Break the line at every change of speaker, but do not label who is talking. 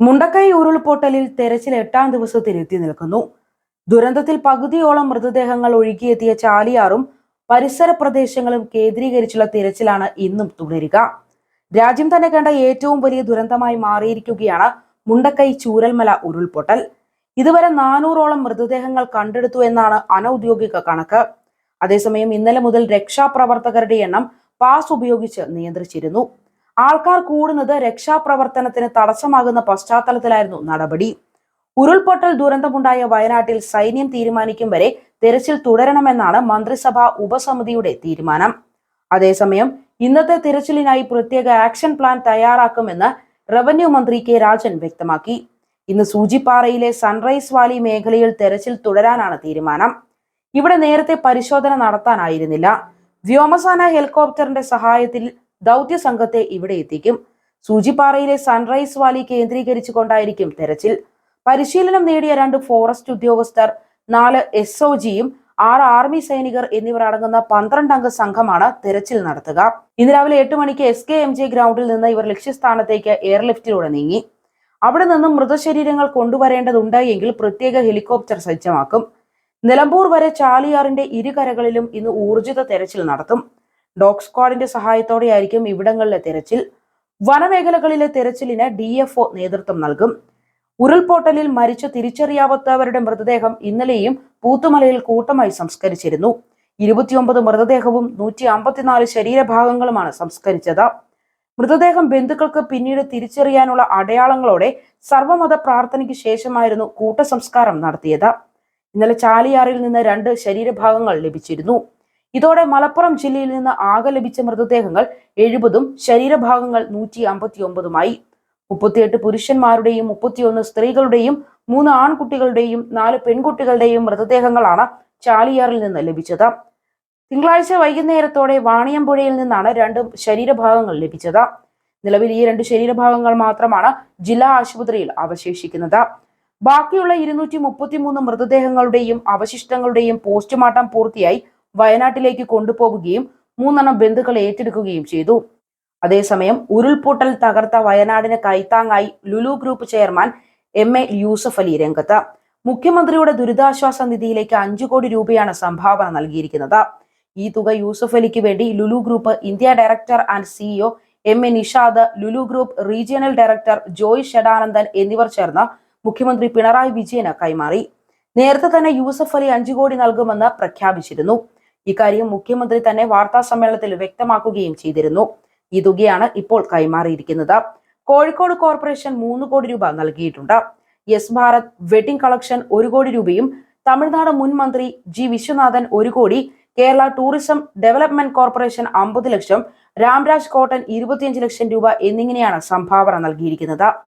മുണ്ടക്കൈ ഉരുൾപൊട്ടലിൽ തെരച്ചിൽ എട്ടാം ദിവസത്തിൽ എത്തി നിൽക്കുന്നു. ദുരന്തത്തിൽ പകുതിയോളം മൃതദേഹങ്ങൾ ഒഴുകിയെത്തിയ ചാലിയാറും പരിസര പ്രദേശങ്ങളും കേന്ദ്രീകരിച്ചുള്ള തിരച്ചിലാണ് ഇന്നും തുടരുക. രാജ്യം തന്നെ കണ്ട ഏറ്റവും വലിയ ദുരന്തമായി മാറിയിരിക്കുകയാണ് മുണ്ടക്കൈ ചൂരൽമല ഉരുൾപൊട്ടൽ. ഇതുവരെ നാനൂറോളം മൃതദേഹങ്ങൾ കണ്ടെടുത്തു എന്നാണ് അനൌദ്യോഗിക കണക്ക്. അതേസമയം ഇന്നലെ മുതൽ രക്ഷാപ്രവർത്തകരുടെ എണ്ണം പാസ് ഉപയോഗിച്ച് നിയന്ത്രിച്ചിരുന്നു. ആൾക്കാർ കൂടുന്നത് രക്ഷാപ്രവർത്തനത്തിന് തടസ്സമാകുന്ന പശ്ചാത്തലത്തിലായിരുന്നു നടപടി. ഉരുൾപൊട്ടൽ ദുരന്തമുണ്ടായ വയനാട്ടിൽ സൈന്യം തീരുമാനിക്കും വരെ തിരച്ചിൽ തുടരണമെന്നാണ് മന്ത്രിസഭാ ഉപസമിതിയുടെ തീരുമാനം. അതേസമയം ഇന്നത്തെ തിരച്ചിലിനായി പ്രത്യേക ആക്ഷൻ പ്ലാൻ തയ്യാറാക്കുമെന്ന് റവന്യൂ മന്ത്രി കെ. രാജൻ വ്യക്തമാക്കി. ഇന്ന് സൂചിപ്പാറയിലെ സൺറൈസ് വാലി മേഖലയിൽ തെരച്ചിൽ തുടരാനാണ് തീരുമാനം. ഇവിടെ നേരത്തെ പരിശോധന നടത്താനായിരുന്നില്ല. വ്യോമസേന ഹെലികോപ്റ്ററിന്റെ സഹായത്തിൽ ദൗത്യ സംഘത്തെ ഇവിടെ എത്തിക്കും. സൂചിപ്പാറയിലെ സൺറൈസ് വാലി കേന്ദ്രീകരിച്ചുകൊണ്ടായിരിക്കും തെരച്ചിൽ. പരിശീലനം നേടിയ രണ്ട് ഫോറസ്റ്റ് ഉദ്യോഗസ്ഥർ നാല് എസ് ഒ ജിയും ആറ് ആർമി സൈനികർ എന്നിവർ അടങ്ങുന്ന പന്ത്രണ്ട് അംഗ സംഘമാണ് തെരച്ചിൽ നടത്തുക. ഇന്ന് രാവിലെ എട്ട് മണിക്ക് എസ് കെ എം ജെ ഗ്രൗണ്ടിൽ നിന്ന് ഇവർ ലക്ഷ്യസ്ഥാനത്തേക്ക് എയർലിഫ്റ്റിലൂടെ നീങ്ങി. അവിടെ നിന്നും മൃതശരീരങ്ങൾ കൊണ്ടുവരേണ്ടതുണ്ട് എങ്കിൽ പ്രത്യേക ഹെലികോപ്റ്റർ സജ്ജമാക്കും. നിലമ്പൂർ വരെ ചാലിയാറിന്റെ ഇരുകരകളിലും ഇന്ന് ഊർജിത തെരച്ചിൽ നടത്തും. ഡോഗ് സ്ക്വാഡിന്റെ സഹായത്തോടെയായിരിക്കും ഇവിടങ്ങളിലെ തെരച്ചിൽ. വനമേഖലകളിലെ തെരച്ചിലിന് ഡി എഫ് നേതൃത്വം നൽകും. ഉരുൾപൊട്ടലിൽ മരിച്ച തിരിച്ചറിയാവാത്തവരുടെ മൃതദേഹം ഇന്നലെയും പൂത്തുമലയിൽ കൂട്ടമായി സംസ്കരിച്ചിരുന്നു. ഇരുപത്തിയൊമ്പത് മൃതദേഹവും നൂറ്റി അമ്പത്തിനാല് ശരീരഭാഗങ്ങളുമാണ് സംസ്കരിച്ചത്. മൃതദേഹം ബന്ധുക്കൾക്ക് പിന്നീട് തിരിച്ചറിയാനുള്ള അടയാളങ്ങളോടെ സർവമത പ്രാർത്ഥനയ്ക്ക് ശേഷമായിരുന്നു കൂട്ടസംസ്കാരം നടത്തിയത്. ഇന്നലെ ചാലിയാറിൽ നിന്ന് രണ്ട് ശരീരഭാഗങ്ങൾ ലഭിച്ചിരുന്നു. ഇതോടെ മലപ്പുറം ജില്ലയിൽ നിന്ന് ആകെ ലഭിച്ച മൃതദേഹങ്ങൾ എഴുപതും ശരീരഭാഗങ്ങൾ നൂറ്റി അമ്പത്തി ഒമ്പതുമായി മുപ്പത്തിയെട്ട് പുരുഷന്മാരുടെയും മുപ്പത്തിയൊന്ന് സ്ത്രീകളുടെയും മൂന്ന് ആൺകുട്ടികളുടെയും നാല് പെൺകുട്ടികളുടെയും മൃതദേഹങ്ങളാണ് ചാലിയാറിൽ നിന്ന് ലഭിച്ചത്. തിങ്കളാഴ്ച വൈകുന്നേരത്തോടെ വാണിയമ്പുഴയിൽ നിന്നാണ് രണ്ട് ശരീരഭാഗങ്ങൾ ലഭിച്ചത്. നിലവിൽ ഈ രണ്ട് ശരീരഭാഗങ്ങൾ മാത്രമാണ് ജില്ലാ ആശുപത്രിയിൽ അവശേഷിക്കുന്നത്. ബാക്കിയുള്ള ഇരുന്നൂറ്റി മുപ്പത്തിമൂന്ന് മൃതദേഹങ്ങളുടെയും അവശിഷ്ടങ്ങളുടെയും പോസ്റ്റ്മോർട്ടം പൂർത്തിയായി വയനാട്ടിലേക്ക് കൊണ്ടുപോകുകയും മൂന്നെണ്ണം ബന്ധുക്കൾ ഏറ്റെടുക്കുകയും ചെയ്തു. അതേസമയം ഉരുൾപൊട്ടൽ തകർത്ത വയനാടിന് കൈത്താങ്ങായി Lulu group chairman M A Yusuf Ali രംഗത്ത്. മുഖ്യമന്ത്രിയുടെ ദുരിതാശ്വാസ നിധിയിലേക്ക് അഞ്ചു കോടി രൂപയാണ് സംഭാവന നൽകിയിരിക്കുന്നത്. ഈ തുക യൂസഫ് അലിക്ക് വേണ്ടി Lulu group India director and CEO M A Nishad Lulu group regional director Joy Shadanandan എന്നിവർ ചേർന്ന് മുഖ്യമന്ത്രി പിണറായി വിജയന് കൈമാറി. നേരത്തെ തന്നെ യൂസഫ് അലി അഞ്ചു കോടി നൽകുമെന്ന് പ്രഖ്യാപിച്ചിരുന്നു. ഇക്കാര്യം മുഖ്യമന്ത്രി തന്നെ വാർത്താ സമ്മേളനത്തിൽ വ്യക്തമാക്കുകയും ചെയ്തിരുന്നു. ഈ തുകയാണ് ഇപ്പോൾ കൈമാറിയിരിക്കുന്നത്. കോഴിക്കോട് കോർപ്പറേഷൻ മൂന്ന് കോടി രൂപ നൽകിയിട്ടുണ്ട്. യെസ് ഭാരത് വെഡിംഗ് കളക്ഷൻ ഒരു കോടി രൂപയും തമിഴ്നാട് മുൻ മന്ത്രി ജി വിശ്വനാഥൻ ഒരു കോടി കേരള ടൂറിസം ഡെവലപ്മെന്റ് കോർപ്പറേഷൻ അമ്പത് ലക്ഷം രാംരാജ് കോട്ടൻ ഇരുപത്തിയഞ്ച് ലക്ഷം രൂപ എന്നിങ്ങനെയാണ് സംഭാവന നൽകിയിരിക്കുന്നത്.